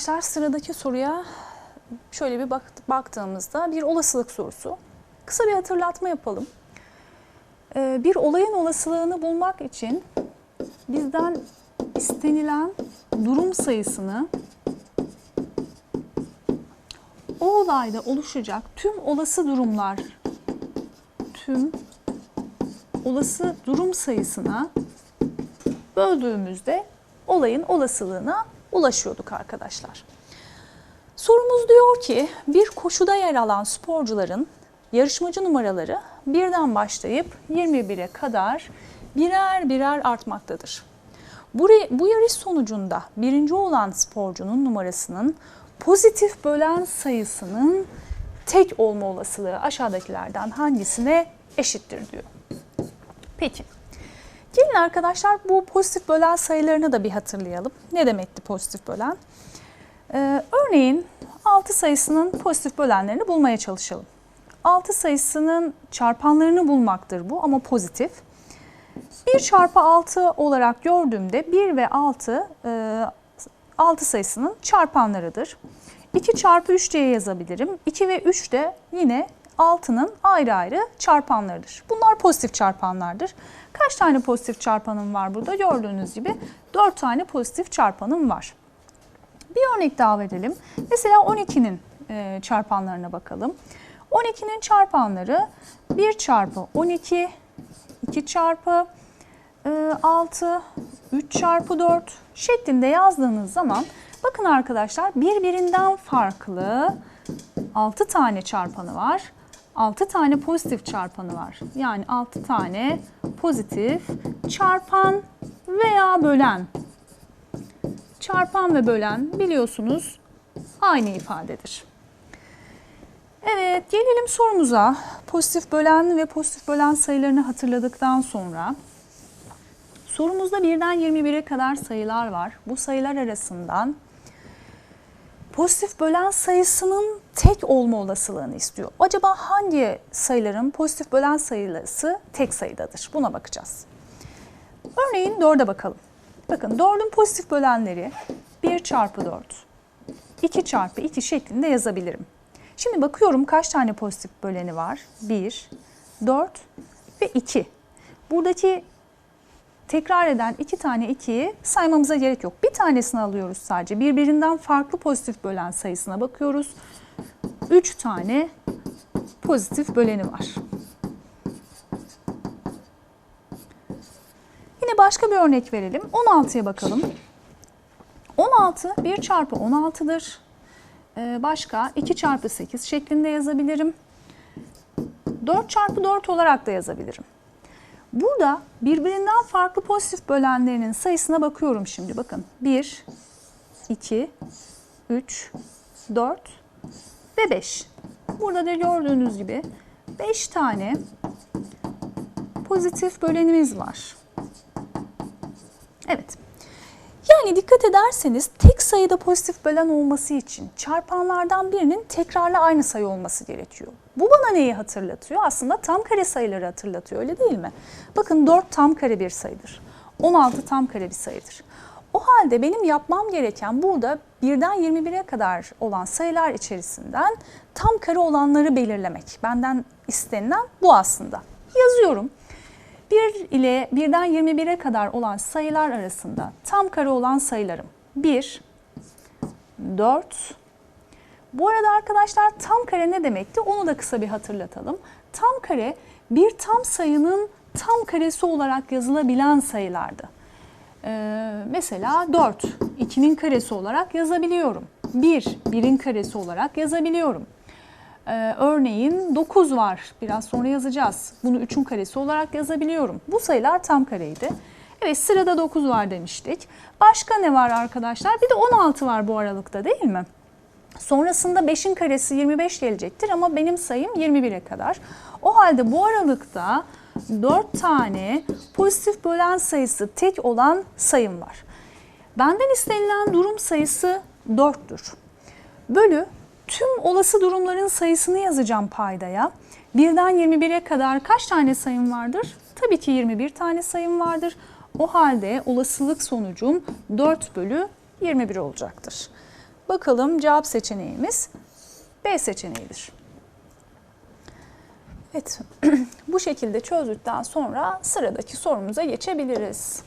Arkadaşlar sıradaki soruya şöyle bir bak- baktığımızda bir olasılık sorusu. Kısa bir hatırlatma yapalım. Ee, bir olayın olasılığını bulmak için bizden istenilen durum sayısını o olayda oluşacak tüm olası durumlar tüm olası durum sayısına böldüğümüzde olayın olasılığına ulaşıyorduk arkadaşlar. Sorumuz diyor ki bir koşuda yer alan sporcuların yarışmacı numaraları birden başlayıp 21'e kadar birer birer artmaktadır. Bu, yarış sonucunda birinci olan sporcunun numarasının pozitif bölen sayısının tek olma olasılığı aşağıdakilerden hangisine eşittir diyor. Peki. Gelin arkadaşlar bu pozitif bölen sayılarını da bir hatırlayalım. Ne demekti pozitif bölen? Ee, örneğin 6 sayısının pozitif bölenlerini bulmaya çalışalım. 6 sayısının çarpanlarını bulmaktır bu ama pozitif. 1 çarpı 6 olarak gördüğümde 1 ve 6 e, 6 sayısının çarpanlarıdır. 2 çarpı 3 diye yazabilirim. 2 ve 3 de yine 6'nın ayrı ayrı çarpanlarıdır. Bunlar pozitif çarpanlardır. Kaç tane pozitif çarpanım var burada? Gördüğünüz gibi 4 tane pozitif çarpanım var. Bir örnek daha verelim. Mesela 12'nin e, çarpanlarına bakalım. 12'nin çarpanları 1 çarpı 12, 2 çarpı e, 6, 3 çarpı 4 şeklinde yazdığınız zaman bakın arkadaşlar birbirinden farklı 6 tane çarpanı var. 6 tane pozitif çarpanı var. Yani 6 tane pozitif çarpan veya bölen. Çarpan ve bölen biliyorsunuz aynı ifadedir. Evet gelelim sorumuza. Pozitif bölen ve pozitif bölen sayılarını hatırladıktan sonra sorumuzda birden 21'e kadar sayılar var. Bu sayılar arasından pozitif bölen sayısının tek olma olasılığını istiyor. Acaba hangi sayıların pozitif bölen sayısı tek sayıdadır? Buna bakacağız. Örneğin 4'e bakalım. Bakın 4'ün pozitif bölenleri 1 çarpı 4, 2 çarpı 2 şeklinde yazabilirim. Şimdi bakıyorum kaç tane pozitif böleni var? 1, 4 ve 2. Buradaki tekrar eden iki tane 2'yi saymamıza gerek yok. Bir tanesini alıyoruz sadece. Birbirinden farklı pozitif bölen sayısına bakıyoruz. 3 tane pozitif böleni var. Yine başka bir örnek verelim. 16'ya bakalım. 16 1 çarpı 16'dır. Ee, başka 2 çarpı 8 şeklinde yazabilirim. 4 çarpı 4 olarak da yazabilirim. Burada birbirinden farklı pozitif bölenlerinin sayısına bakıyorum şimdi. Bakın 1, 2, 3, 4 ve 5. Burada da gördüğünüz gibi 5 tane pozitif bölenimiz var. Evet. Yani dikkat ederseniz tek sayıda pozitif bölen olması için çarpanlardan birinin tekrarla aynı sayı olması gerekiyor. Bu bana neyi hatırlatıyor? Aslında tam kare sayıları hatırlatıyor öyle değil mi? Bakın 4 tam kare bir sayıdır. 16 tam kare bir sayıdır. O halde benim yapmam gereken burada birden 21'e kadar olan sayılar içerisinden tam kare olanları belirlemek. Benden istenilen bu aslında. Yazıyorum. 1 ile 1'den 21'e kadar olan sayılar arasında tam kare olan sayılarım 1, 4. Bu arada arkadaşlar tam kare ne demekti onu da kısa bir hatırlatalım. Tam kare bir tam sayının tam karesi olarak yazılabilen sayılardı. Ee, mesela 4, 2'nin karesi olarak yazabiliyorum. 1, 1'in karesi olarak yazabiliyorum. Ee, örneğin 9 var. Biraz sonra yazacağız. Bunu 3'ün karesi olarak yazabiliyorum. Bu sayılar tam kareydi. Evet sırada 9 var demiştik. Başka ne var arkadaşlar? Bir de 16 var bu aralıkta değil mi? Sonrasında 5'in karesi 25 gelecektir ama benim sayım 21'e kadar. O halde bu aralıkta 4 tane pozitif bölen sayısı tek olan sayım var. Benden istenilen durum sayısı 4'tür. Bölü tüm olası durumların sayısını yazacağım paydaya. Birden 21'e kadar kaç tane sayım vardır? Tabii ki 21 tane sayım vardır. O halde olasılık sonucum 4 bölü 21 olacaktır. Bakalım cevap seçeneğimiz B seçeneğidir. Evet, bu şekilde çözdükten sonra sıradaki sorumuza geçebiliriz.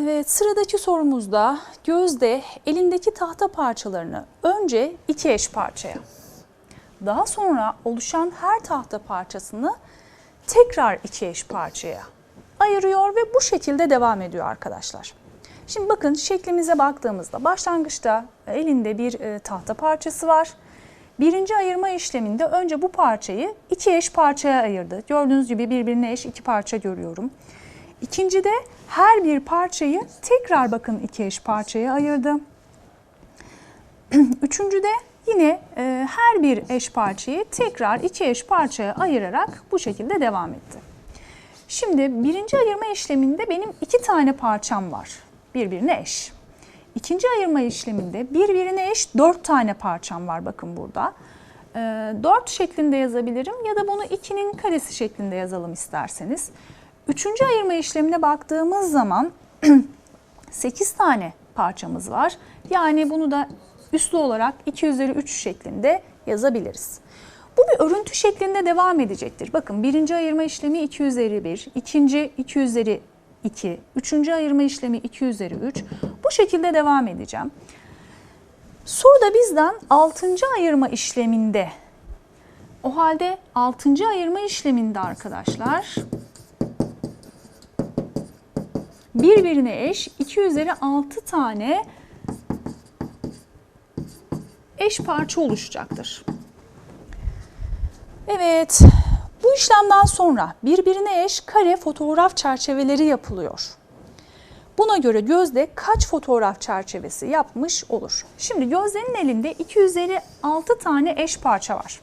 Evet, sıradaki sorumuzda Gözde elindeki tahta parçalarını önce iki eş parçaya, daha sonra oluşan her tahta parçasını tekrar iki eş parçaya ayırıyor ve bu şekilde devam ediyor arkadaşlar. Şimdi bakın şeklimize baktığımızda başlangıçta elinde bir e, tahta parçası var. Birinci ayırma işleminde önce bu parçayı iki eş parçaya ayırdı. Gördüğünüz gibi birbirine eş iki parça görüyorum. İkincide her bir parçayı tekrar bakın iki eş parçaya ayırdı. Üçüncüde yine e, her bir eş parçayı tekrar iki eş parçaya ayırarak bu şekilde devam etti. Şimdi birinci ayırma işleminde benim iki tane parçam var. Birbirine eş. İkinci ayırma işleminde birbirine eş dört tane parçam var bakın burada. E, dört şeklinde yazabilirim ya da bunu ikinin karesi şeklinde yazalım isterseniz. Üçüncü ayırma işlemine baktığımız zaman 8 tane parçamız var. Yani bunu da üslü olarak 2 üzeri 3 şeklinde yazabiliriz. Bu bir örüntü şeklinde devam edecektir. Bakın birinci ayırma işlemi 2 üzeri 1, ikinci 2 üzeri 2, üçüncü ayırma işlemi 2 üzeri 3. Bu şekilde devam edeceğim. Soruda bizden 6. ayırma işleminde, o halde 6. ayırma işleminde arkadaşlar birbirine eş 2 üzeri 6 tane eş parça oluşacaktır. Evet, bu işlemden sonra birbirine eş kare fotoğraf çerçeveleri yapılıyor. Buna göre Gözde kaç fotoğraf çerçevesi yapmış olur? Şimdi Gözde'nin elinde 2 üzeri 6 tane eş parça var.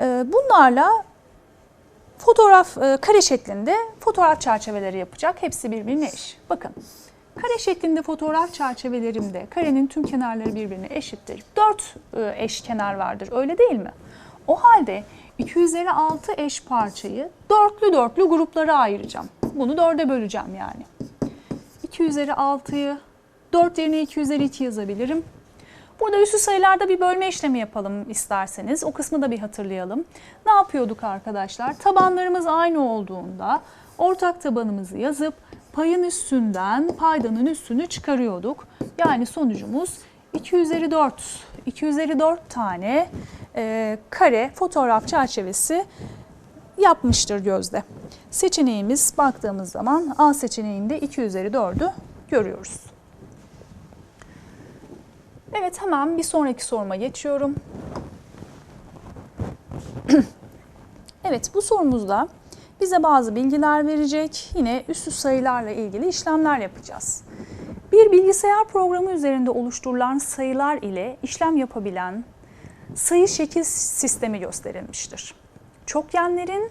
Ee, Bunlarla fotoğraf e, kare şeklinde fotoğraf çerçeveleri yapacak. Hepsi birbirine eş. Bakın kare şeklinde fotoğraf çerçevelerimde karenin tüm kenarları birbirine eşittir. 4 e, eş kenar vardır öyle değil mi? O halde 2 üzeri 6 eş parçayı dörtlü dörtlü gruplara ayıracağım. Bunu dörde böleceğim yani. 2 üzeri 6'yı 4 yerine 2 üzeri 2 yazabilirim. Burada üstü sayılarda bir bölme işlemi yapalım isterseniz. O kısmı da bir hatırlayalım. Ne yapıyorduk arkadaşlar? Tabanlarımız aynı olduğunda ortak tabanımızı yazıp payın üstünden paydanın üstünü çıkarıyorduk. Yani sonucumuz 2 üzeri 4. 2 üzeri 4 tane e, kare fotoğraf çerçevesi yapmıştır Gözde. Seçeneğimiz baktığımız zaman A seçeneğinde 2 üzeri 4'ü görüyoruz. Evet hemen bir sonraki soruma geçiyorum. evet bu sorumuzda bize bazı bilgiler verecek. Yine üstü sayılarla ilgili işlemler yapacağız. Bir bilgisayar programı üzerinde oluşturulan sayılar ile işlem yapabilen sayı şekil sistemi gösterilmiştir. Çokgenlerin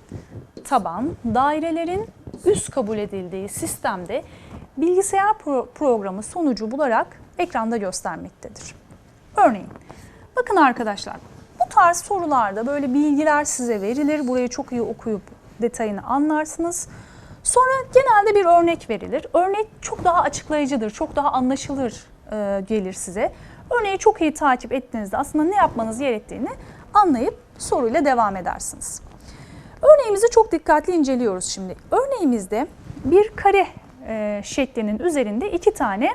taban, dairelerin üst kabul edildiği sistemde bilgisayar pro- programı sonucu bularak ekranda göstermektedir. Örneğin, bakın arkadaşlar, bu tarz sorularda böyle bilgiler size verilir. Burayı çok iyi okuyup detayını anlarsınız. Sonra genelde bir örnek verilir. Örnek çok daha açıklayıcıdır, çok daha anlaşılır e, gelir size. Örneği çok iyi takip ettiğinizde aslında ne yapmanız gerektiğini anlayıp soruyla devam edersiniz. Örneğimizi çok dikkatli inceliyoruz şimdi. Örneğimizde bir kare e, şeklinin üzerinde iki tane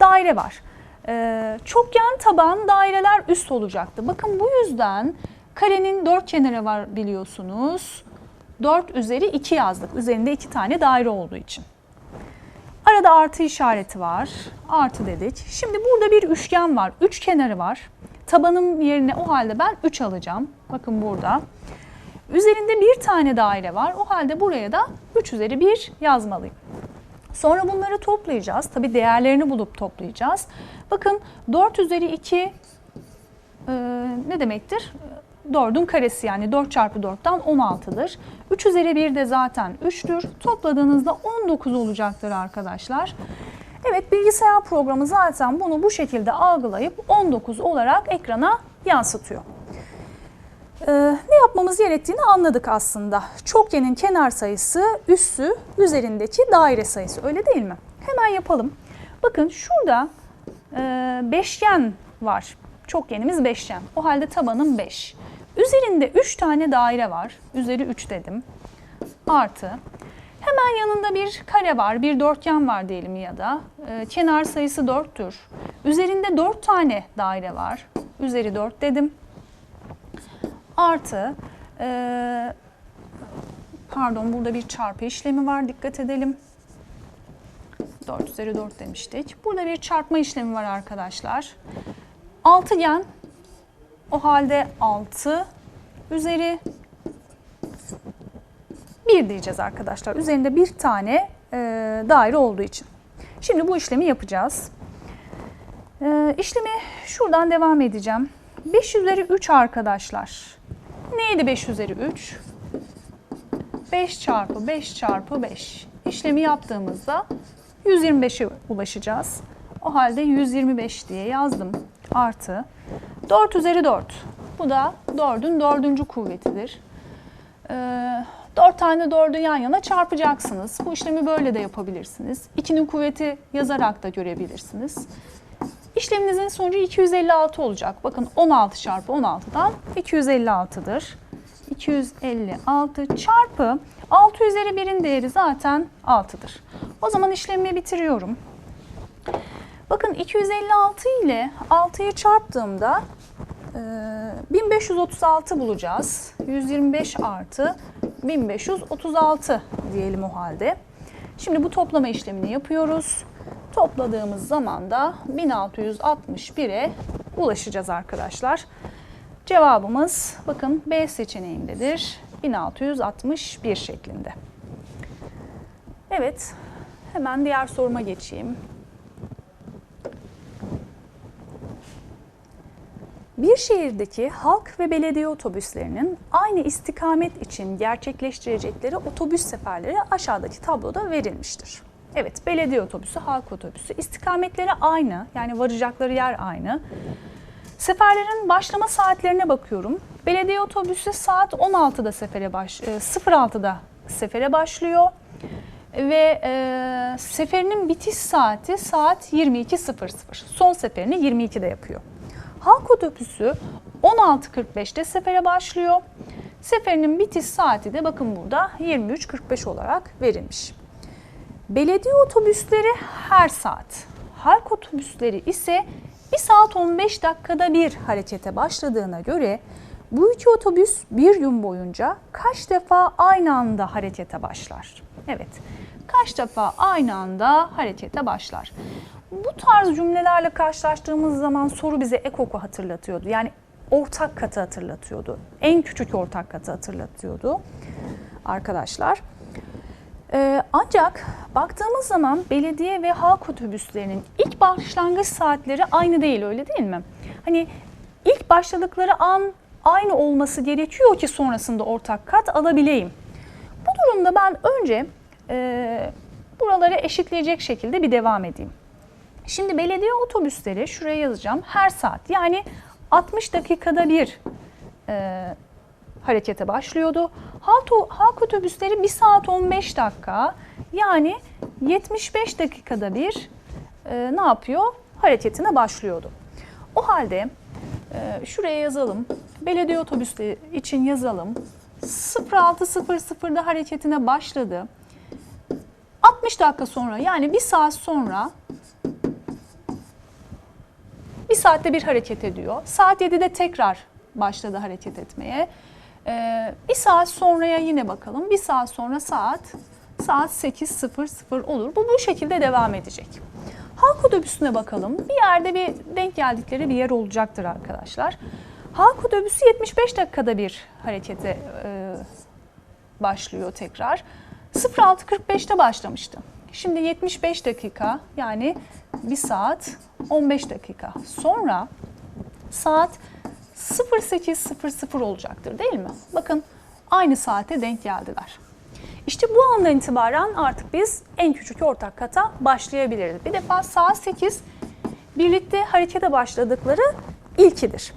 daire var. E, çokgen taban daireler üst olacaktı. Bakın bu yüzden karenin dört kenarı var biliyorsunuz. 4 üzeri 2 yazdık. Üzerinde iki tane daire olduğu için. Arada artı işareti var. Artı dedik. Şimdi burada bir üçgen var. Üç kenarı var. Tabanım yerine o halde ben 3 alacağım. Bakın burada. Üzerinde bir tane daire var. O halde buraya da 3 üzeri 1 yazmalıyım. Sonra bunları toplayacağız. Tabi değerlerini bulup toplayacağız. Bakın 4 üzeri 2 e, ne demektir? 4'ün karesi yani 4 çarpı 4'ten 16'dır. 3 üzeri 1 de zaten 3'tür. Topladığınızda 19 olacaktır arkadaşlar. Evet bilgisayar programı zaten bunu bu şekilde algılayıp 19 olarak ekrana yansıtıyor. Ee, ne yapmamız gerektiğini anladık aslında. Çokgenin kenar sayısı üssü üzerindeki daire sayısı öyle değil mi? Hemen yapalım. Bakın şurada e, beşgen var. Çokgenimiz beşgen. O halde tabanım 5. Üzerinde 3 tane daire var. Üzeri 3 dedim. Artı. Hemen yanında bir kare var, bir dörtgen var diyelim ya da. E, kenar sayısı 4'tür. Üzerinde 4 tane daire var. Üzeri 4 dedim. Artı. e, pardon burada bir çarpı işlemi var. Dikkat edelim. 4 üzeri 4 demiştik. Burada bir çarpma işlemi var arkadaşlar. Altıgen o halde 6 üzeri 1 diyeceğiz arkadaşlar. Üzerinde bir tane e, daire olduğu için. Şimdi bu işlemi yapacağız. E, işlemi şuradan devam edeceğim. 5 üzeri 3 arkadaşlar. Neydi 5 üzeri 3? 5 çarpı 5 çarpı 5. İşlemi yaptığımızda 125'e ulaşacağız. O halde 125 diye yazdım. Artı 4 üzeri 4. Bu da 4'ün 4. kuvvetidir. Ee, 4 tane 4'ü yan yana çarpacaksınız. Bu işlemi böyle de yapabilirsiniz. 2'nin kuvveti yazarak da görebilirsiniz. İşleminizin sonucu 256 olacak. Bakın 16 çarpı 16'dan 256'dır. 256 çarpı 6 üzeri 1'in değeri zaten 6'dır. O zaman işlemi bitiriyorum. Bakın 256 ile 6'yı çarptığımda e, 1536 bulacağız. 125 artı 1536 diyelim o halde. Şimdi bu toplama işlemini yapıyoruz. Topladığımız zaman da 1661'e ulaşacağız arkadaşlar. Cevabımız bakın B seçeneğindedir. 1661 şeklinde. Evet, hemen diğer soruma geçeyim. Bir şehirdeki halk ve belediye otobüslerinin aynı istikamet için gerçekleştirecekleri otobüs seferleri aşağıdaki tabloda verilmiştir. Evet, belediye otobüsü, halk otobüsü istikametleri aynı, yani varacakları yer aynı. Seferlerin başlama saatlerine bakıyorum. Belediye otobüsü saat 16'da sefere baş, e, 06'da sefere başlıyor ve e, seferinin bitiş saati saat 22.00. Son seferini 22'de yapıyor. Halk otobüsü 16.45'te sefere başlıyor. Seferinin bitiş saati de bakın burada 23.45 olarak verilmiş. Belediye otobüsleri her saat, halk otobüsleri ise 1 saat 15 dakikada bir harekete başladığına göre bu iki otobüs bir gün boyunca kaç defa aynı anda harekete başlar? Evet, kaç defa aynı anda harekete başlar? Bu tarz cümlelerle karşılaştığımız zaman soru bize ekoku hatırlatıyordu. Yani ortak katı hatırlatıyordu. En küçük ortak katı hatırlatıyordu arkadaşlar. Ee, ancak baktığımız zaman belediye ve halk otobüslerinin ilk başlangıç saatleri aynı değil öyle değil mi? Hani ilk başladıkları an aynı olması gerekiyor ki sonrasında ortak kat alabileyim. Bu durumda ben önce e, buraları eşitleyecek şekilde bir devam edeyim. Şimdi belediye otobüsleri şuraya yazacağım her saat yani 60 dakikada bir e, harekete başlıyordu. Halk, halk otobüsleri 1 saat 15 dakika yani 75 dakikada bir e, ne yapıyor? Hareketine başlıyordu. O halde e, şuraya yazalım. Belediye otobüsleri için yazalım. 06.00'da hareketine başladı. 60 dakika sonra yani 1 saat sonra bir saatte bir hareket ediyor. Saat 7'de tekrar başladı hareket etmeye. Ee, bir saat sonraya yine bakalım. Bir saat sonra saat saat 8.00 olur. Bu bu şekilde devam edecek. Halk otobüsüne bakalım. Bir yerde bir denk geldikleri bir yer olacaktır arkadaşlar. Halk otobüsü 75 dakikada bir harekete e, başlıyor tekrar. 06.45'te başlamıştı. Şimdi 75 dakika yani 1 saat 15 dakika sonra saat 08.00 olacaktır değil mi? Bakın aynı saate denk geldiler. İşte bu andan itibaren artık biz en küçük ortak kata başlayabiliriz. Bir defa saat 8 birlikte harekete başladıkları ilkidir.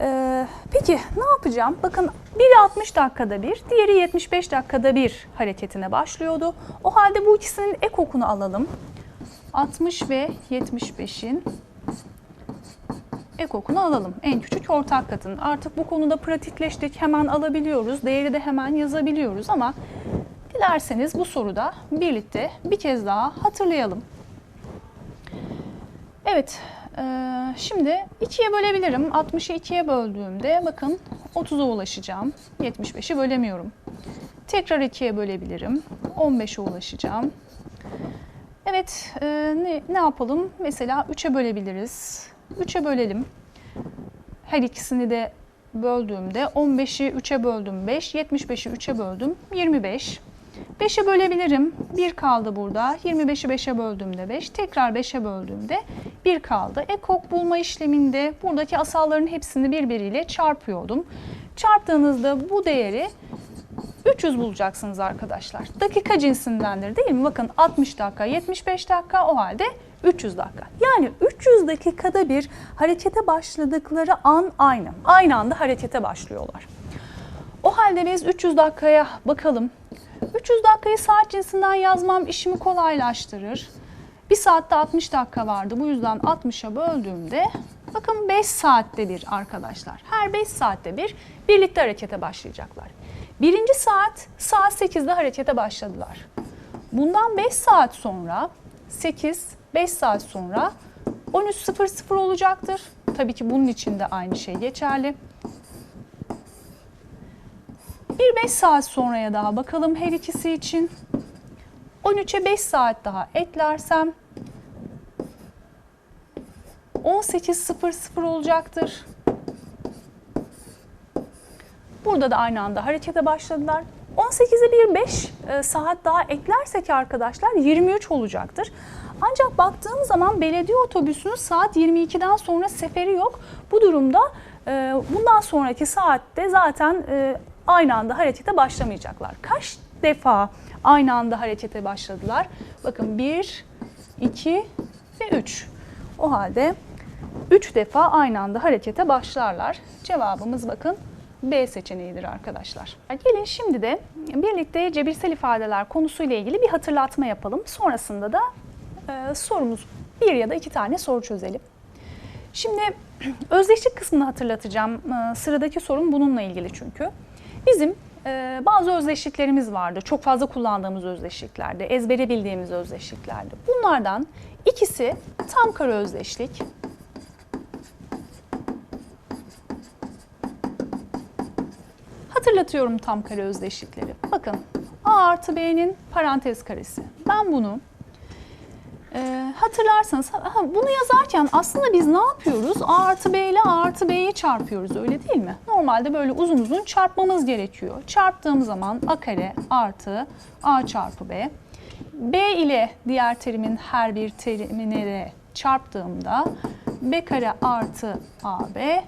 Ee, peki ne yapacağım? Bakın biri 60 dakikada bir, diğeri 75 dakikada bir hareketine başlıyordu. O halde bu ikisinin ekokunu alalım. 60 ve 75'in ekokunu alalım. En küçük ortak katın. Artık bu konuda pratikleştik. Hemen alabiliyoruz. Değeri de hemen yazabiliyoruz ama dilerseniz bu soruda birlikte bir kez daha hatırlayalım. Evet, e, şimdi ikiye bölebilirim. 60'ı ikiye böldüğümde bakın 30'a ulaşacağım. 75'i bölemiyorum. Tekrar ikiye bölebilirim. 15'e ulaşacağım. Evet, e, ne, ne yapalım? Mesela 3'e bölebiliriz. 3'e bölelim. Her ikisini de böldüğümde 15'i 3'e böldüm 5, 75'i 3'e böldüm 25. 5'e bölebilirim. 1 kaldı burada. 25'i 5'e böldüğümde 5. Tekrar 5'e böldüğümde 1 kaldı. Ekok bulma işleminde buradaki asalların hepsini birbiriyle çarpıyordum. Çarptığınızda bu değeri 300 bulacaksınız arkadaşlar. Dakika cinsindendir değil mi? Bakın 60 dakika, 75 dakika o halde 300 dakika. Yani 300 dakikada bir harekete başladıkları an aynı. Aynı anda harekete başlıyorlar. O halde biz 300 dakikaya bakalım. 300 dakikayı saat cinsinden yazmam işimi kolaylaştırır. Bir saatte 60 dakika vardı. Bu yüzden 60'a böldüğümde bakın 5 saatte bir arkadaşlar. Her 5 saatte bir birlikte harekete başlayacaklar. Birinci saat saat 8'de harekete başladılar. Bundan 5 saat sonra 8, 5 saat sonra 13.00 olacaktır. Tabii ki bunun için de aynı şey geçerli. Bir 5 saat sonraya daha bakalım her ikisi için. 13'e 5 saat daha eklersem 18.00 olacaktır. Burada da aynı anda harekete başladılar. 18'e bir 5 e, saat daha eklersek arkadaşlar 23 olacaktır. Ancak baktığım zaman belediye otobüsünün saat 22'den sonra seferi yok. Bu durumda e, bundan sonraki saatte zaten e, aynı anda harekete başlamayacaklar. Kaç defa aynı anda harekete başladılar? Bakın 1, 2 ve 3. O halde 3 defa aynı anda harekete başlarlar. Cevabımız bakın B seçeneğidir arkadaşlar. Gelin şimdi de birlikte cebirsel ifadeler konusuyla ilgili bir hatırlatma yapalım. Sonrasında da e, sorumuz bir ya da iki tane soru çözelim. Şimdi özdeşlik kısmını hatırlatacağım. E, sıradaki sorum bununla ilgili çünkü. Bizim e, bazı özdeşliklerimiz vardı. Çok fazla kullandığımız özdeşliklerde, ezbere bildiğimiz özdeşliklerde. Bunlardan ikisi tam kare özdeşlik, Hatırlatıyorum tam kare özdeşlikleri. Bakın A artı B'nin parantez karesi. Ben bunu e, hatırlarsanız ha, bunu yazarken aslında biz ne yapıyoruz? A artı B ile A artı B'yi çarpıyoruz öyle değil mi? Normalde böyle uzun uzun çarpmamız gerekiyor. Çarptığım zaman A kare artı A çarpı B. B ile diğer terimin her bir terimine çarptığımda B kare artı AB.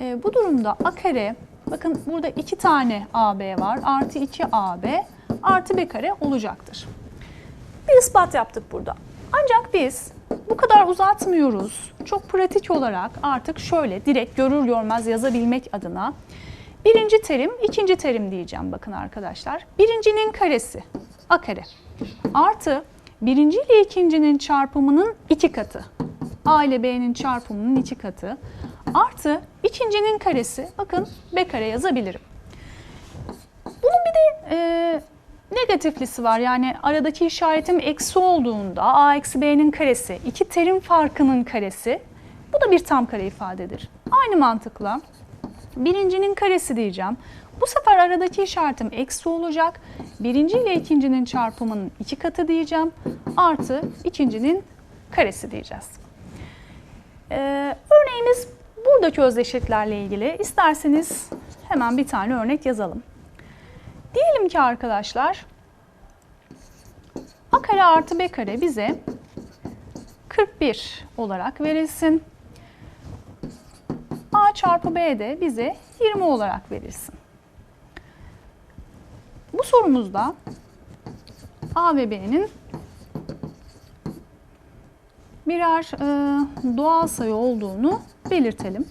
E, bu durumda A kare Bakın burada iki tane AB var. Artı 2 AB artı B kare olacaktır. Bir ispat yaptık burada. Ancak biz bu kadar uzatmıyoruz. Çok pratik olarak artık şöyle direkt görür görmez yazabilmek adına birinci terim, ikinci terim diyeceğim bakın arkadaşlar. Birincinin karesi A kare artı birinci ile ikincinin çarpımının iki katı. A ile B'nin çarpımının iki katı artı ikincinin karesi bakın b kare yazabilirim. Bunun bir de e, negatiflisi var yani aradaki işaretim eksi olduğunda a eksi b'nin karesi iki terim farkının karesi bu da bir tam kare ifadedir. Aynı mantıkla birincinin karesi diyeceğim. Bu sefer aradaki işaretim eksi olacak. Birinci ile ikincinin çarpımının iki katı diyeceğim. Artı ikincinin karesi diyeceğiz. Ee, örneğimiz buradaki özdeşliklerle ilgili isterseniz hemen bir tane örnek yazalım. Diyelim ki arkadaşlar a kare artı b kare bize 41 olarak verilsin. a çarpı b de bize 20 olarak verilsin. Bu sorumuzda a ve b'nin birer e, doğal sayı olduğunu belirtelim.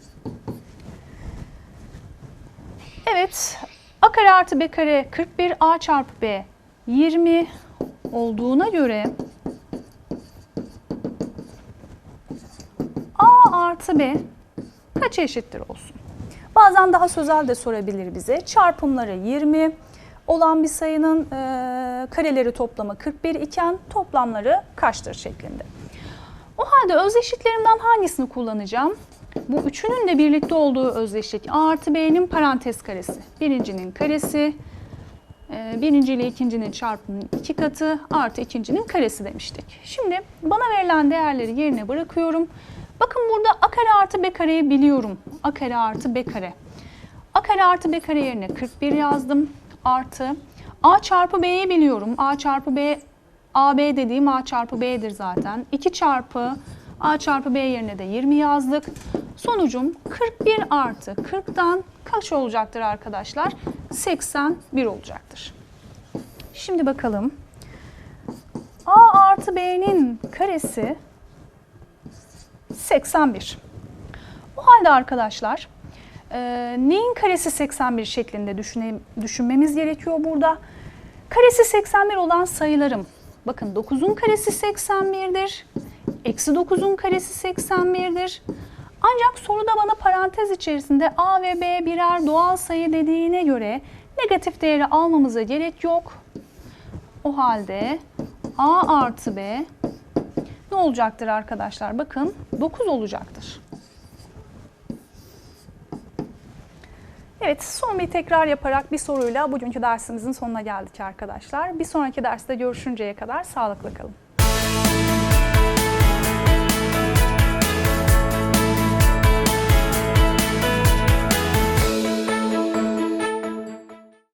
Evet, a kare artı b kare 41, a çarpı b 20 olduğuna göre artı B kaça eşittir olsun? Bazen daha sözel de sorabilir bize. Çarpımları 20 olan bir sayının e, kareleri toplamı 41 iken toplamları kaçtır şeklinde. O halde özdeşliklerimden hangisini kullanacağım? Bu üçünün de birlikte olduğu özdeşlik A artı B'nin parantez karesi. Birincinin karesi, e, birinci ile ikincinin çarpımının iki katı artı ikincinin karesi demiştik. Şimdi bana verilen değerleri yerine bırakıyorum. Bakın burada a kare artı b kareyi biliyorum. a kare artı b kare. a kare artı b kare yerine 41 yazdım. Artı a çarpı b'yi biliyorum. a çarpı b AB dediğim A çarpı B'dir zaten. 2 çarpı A çarpı B yerine de 20 yazdık. Sonucum 41 artı 40'tan kaç olacaktır arkadaşlar? 81 olacaktır. Şimdi bakalım. A artı B'nin karesi 81. O halde arkadaşlar e, neyin karesi 81 şeklinde düşüne, düşünmemiz gerekiyor burada. Karesi 81 olan sayılarım. Bakın 9'un karesi 81'dir. Eksi 9'un karesi 81'dir. Ancak soruda bana parantez içerisinde A ve B birer doğal sayı dediğine göre negatif değeri almamıza gerek yok. O halde A artı B ne olacaktır arkadaşlar? Bakın 9 olacaktır. Evet, son bir tekrar yaparak bir soruyla bugünkü dersimizin sonuna geldik arkadaşlar. Bir sonraki derste görüşünceye kadar sağlıklı kalın.